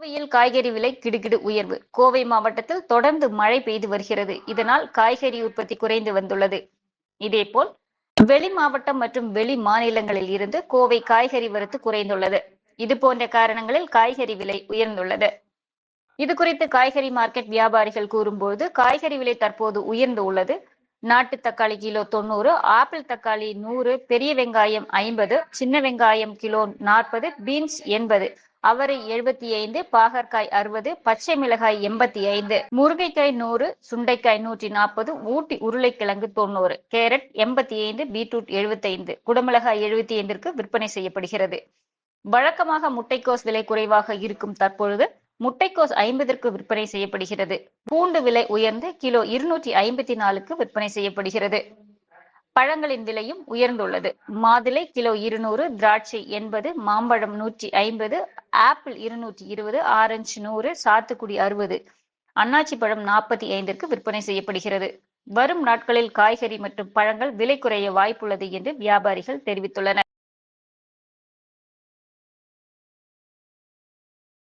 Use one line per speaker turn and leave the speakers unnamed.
கோவையில் காய்கறி விலை கிடுகிடு உயர்வு. கோவை மாவட்டத்தில் தொடர்ந்து மழை பெய்து வருகிறது. இதனால் காய்கறி உற்பத்தி குறைந்து வந்துள்ளது. இதேபோல் வெளி மாவட்டம் மற்றும் வெளி மாநிலங்களில் இருந்து கோவை காய்கறி வரத்து குறைந்துள்ளது. இது போன்ற காரணங்களில் காய்கறி விலை உயர்ந்துள்ளது. இது குறித்து காய்கறி மார்க்கெட் வியாபாரிகள் கூறும்போது காய்கறி விலை தற்போது உயர்ந்து உள்ளது. நாட்டு தக்காளி கிலோ தொண்ணூறு ஆப்பிள் தக்காளி நூறு பெரிய வெங்காயம் ஐம்பது சின்ன வெங்காயம் கிலோ நாற்பது பீன்ஸ் எண்பது அவரை எழுபத்தி ஐந்து பாகற்காய் அறுபது பச்சை மிளகாய் எண்பத்தி ஐந்து முருங்கைக்காய் நூறு சுண்டைக்காய் நூற்றி நாற்பது ஊட்டி உருளைக்கிழங்கு தொண்ணூறு கேரட் எண்பத்தி ஐந்து பீட்ரூட் எழுபத்தைந்து குடமிளகாய் எழுபத்தி ஐந்திற்கு விற்பனை செய்யப்படுகிறது. வழக்கமாக முட்டைக்கோஸ் விலை குறைவாக இருக்கும் தற்பொழுது முட்டைக்கோஸ் ஐம்பதற்கு விற்பனை செய்யப்படுகிறது. பூண்டு விலை உயர்ந்து கிலோ இருநூற்றி ஐம்பத்தி நாலுக்கு விற்பனை செய்யப்படுகிறது. பழங்களின் விலையும் உயர்ந்துள்ளது. மாதுளை கிலோ இருநூறு திராட்சை எண்பது மாம்பழம் நூற்றி ஐம்பது ஆப்பிள் இருநூற்றி இருபது ஆரஞ்சு நூறு சாத்துக்குடி அறுபது. அன்னாச்சி பழம் நாற்பத்தி ஐந்திற்கு விற்பனை செய்யப்படுகிறது. வரும் நாட்களில் காய்கறி மற்றும் பழங்கள் விலை குறைய வாய்ப்புள்ளது என்று வியாபாரிகள் தெரிவித்துள்ளனர்.